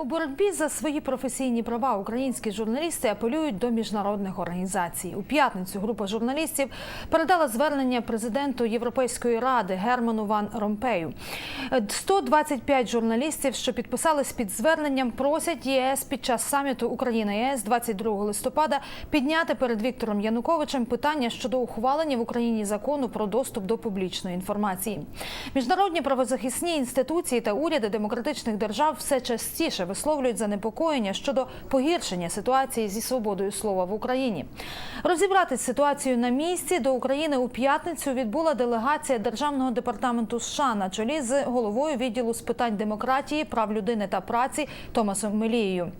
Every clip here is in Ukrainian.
У боротьбі за свої професійні права українські журналісти апелюють до міжнародних організацій. У п'ятницю група журналістів передала звернення президенту Європейської ради Герману Ван Ромпею. Е, 125 журналістів, що підписались під зверненням, просять ЄС під час саміту Україна ЄС 22 листопада підняти перед Віктором Януковичем питання щодо ухвалення в Україні закону про доступ до публічної інформації. Міжнародні правозахисні інституції та уряди демократичних держав все частіше висловлюють занепокоєння щодо погіршення ситуації зі свободою слова в Україні. Розібрати ситуацію на місці до України у п'ятницю відбула делегація Державного департаменту США на чолі з головою відділу з питань демократії, прав людини та праці Томасом Мелією.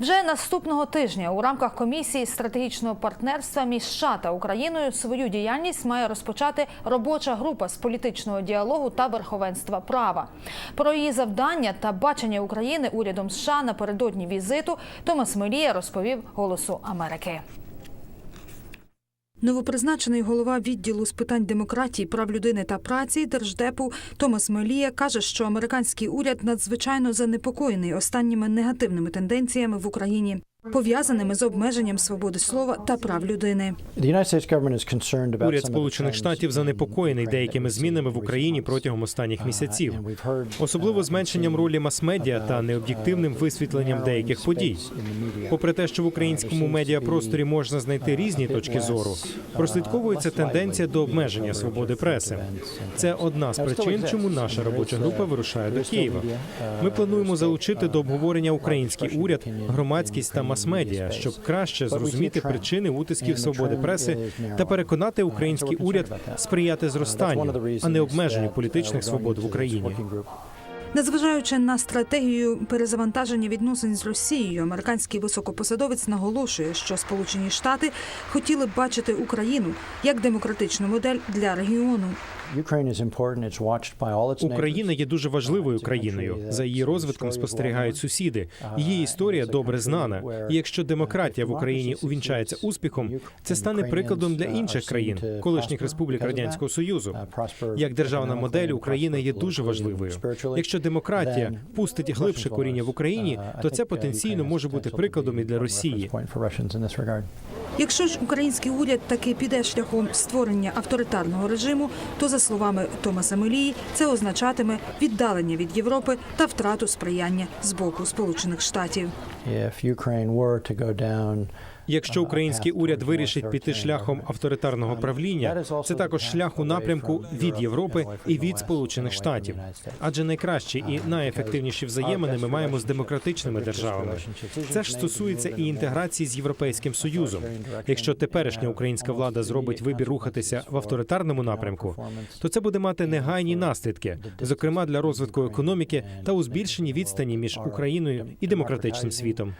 Вже наступного тижня у рамках комісії стратегічного партнерства між США та Україною свою діяльність має розпочати робоча група з політичного діалогу та верховенства права. Про її завдання та бачення України урядом США напередодні візиту Томас Мелія розповів Голосу Америки. Новопризначений голова відділу з питань демократії, прав людини та праці держдепу Томас Мелія каже, що американський уряд надзвичайно занепокоєний останніми негативними тенденціями в Україні, пов'язаними з обмеженням свободи слова та прав людини. Уряд Сполучених Штатів занепокоєний деякими змінами в Україні протягом останніх місяців, особливо зменшенням ролі мас-медіа та необ'єктивним висвітленням деяких подій. Попри те, що в українському медіапросторі можна знайти різні точки зору, прослідковується тенденція до обмеження свободи преси. Це одна з причин, чому наша робоча група вирушає до Києва. Ми плануємо залучити до обговорення український уряд, громадськість та мас-медіа, щоб краще зрозуміти причини утисків свободи преси та переконати український уряд сприяти зростанню, а не обмеженню політичних свобод в Україні. Незважаючи на стратегію перезавантаження відносин з Росією, американський високопосадовець наголошує, що Сполучені Штати хотіли б бачити Україну як демократичну модель для регіону. Україна є дуже важливою країною. За її розвитком спостерігають сусіди. Її історія добре знана. І якщо демократія в Україні увінчається успіхом, це стане прикладом для інших країн, колишніх республік радянського союзу. Як державна модель Україна є дуже важливою. Якщо демократія пустить глибше коріння в Україні, то це потенційно може бути прикладом і для Росії. Якщо ж український уряд таки піде шляхом створення авторитарного режиму, то за словами Томаса Мелії, це означатиме віддалення від Європи та втрату сприяння з боку Сполучених Штатів. Якщо український уряд вирішить піти шляхом авторитарного правління, це також шлях у напрямку від Європи і від Сполучених Штатів. Адже найкращі і найефективніші взаємини ми маємо з демократичними державами. Це ж стосується і інтеграції з європейським союзом. Якщо теперішня українська влада зробить вибір рухатися в авторитарному напрямку, то це буде мати негайні наслідки, зокрема для розвитку економіки та у збільшенні відстані між Україною і демократичним світом.